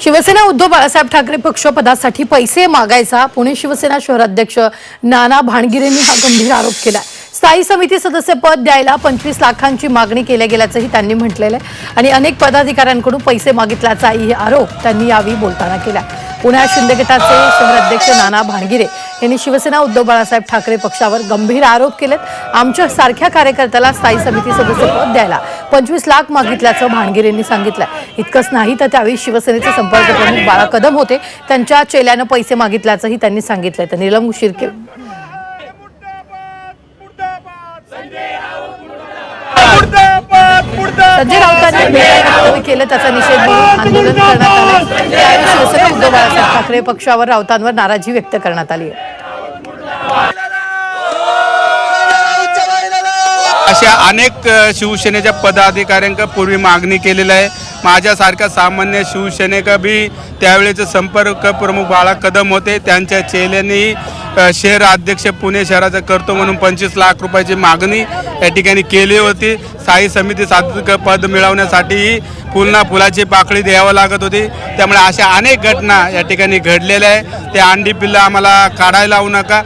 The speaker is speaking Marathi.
शिवसेना उद्धव बाळासाहेब ठाकरे पक्ष पदासाठी पैसे मागायचा. पुणे शिवसेना शहराध्यक्ष नाना भाणगिरेंनी हा गंभीर आरोप केला स्थायी समिती सदस्य पद द्यायला पंचवीस लाखांची मागणी केल्या गेल्याचंही त्यांनी म्हटलेलं आहे. आणि अनेक पदाधिकाऱ्यांकडून पैसे मागितल्याचाही आरोप त्यांनी यावेळी बोलताना केला पुण्यात शिंदे गटाचे शहराध्यक्ष नाना भाणगिरे यांनी शिवसेना उद्धव बाळासाहेब ठाकरे पक्षावर गंभीर आरोप केलेत. आमच्या सारख्या कार्यकर्त्याला स्थायी समिती सदस्य पद द्यायला पंचवीस लाख मागितल्याचं भाणगिरेंनी सांगितलं इतकंच नाही तर त्यावेळी शिवसेनेचे संपर्क प्रमुख बाळा कदम होते. त्यांच्या चेल्यानं पैसे मागितल्याचंही त्यांनी सांगितलंय. तर निलम शिर्के संजय राऊतांनी केलं त्याचा निषेध म्हणून आंदोलन करण्यात आलं त्यावेळी शिवसेना उद्धव बाळासाहेब ठाकरे पक्षावर राऊतांवर नाराजी व्यक्त करण्यात आली आहे. अशा अनेक शिवसेनेच्या पदाधिकाऱ्यांक पूर्वी मागणी केलेली आहे. माझ्यासारख्या सामान्य शिवसेनेक बी त्यावेळेचे संपर्क प्रमुख बाळा कदम होते. त्यांच्या चेल्याने शहर अध्यक्ष पुणे शहराचा करतो म्हणून पंचवीस लाख रुपयाची मागणी या ठिकाणी केली होती. स्थायी समिती साधक पद मिळवण्यासाठीही पुन्हा फुलाची पाकळी द्यावं लागत होती. त्यामुळे अशा अनेक घटना या ठिकाणी घडलेल्या आहे. त्या अंडी पिल्लं आम्हाला काढायला लावू नका.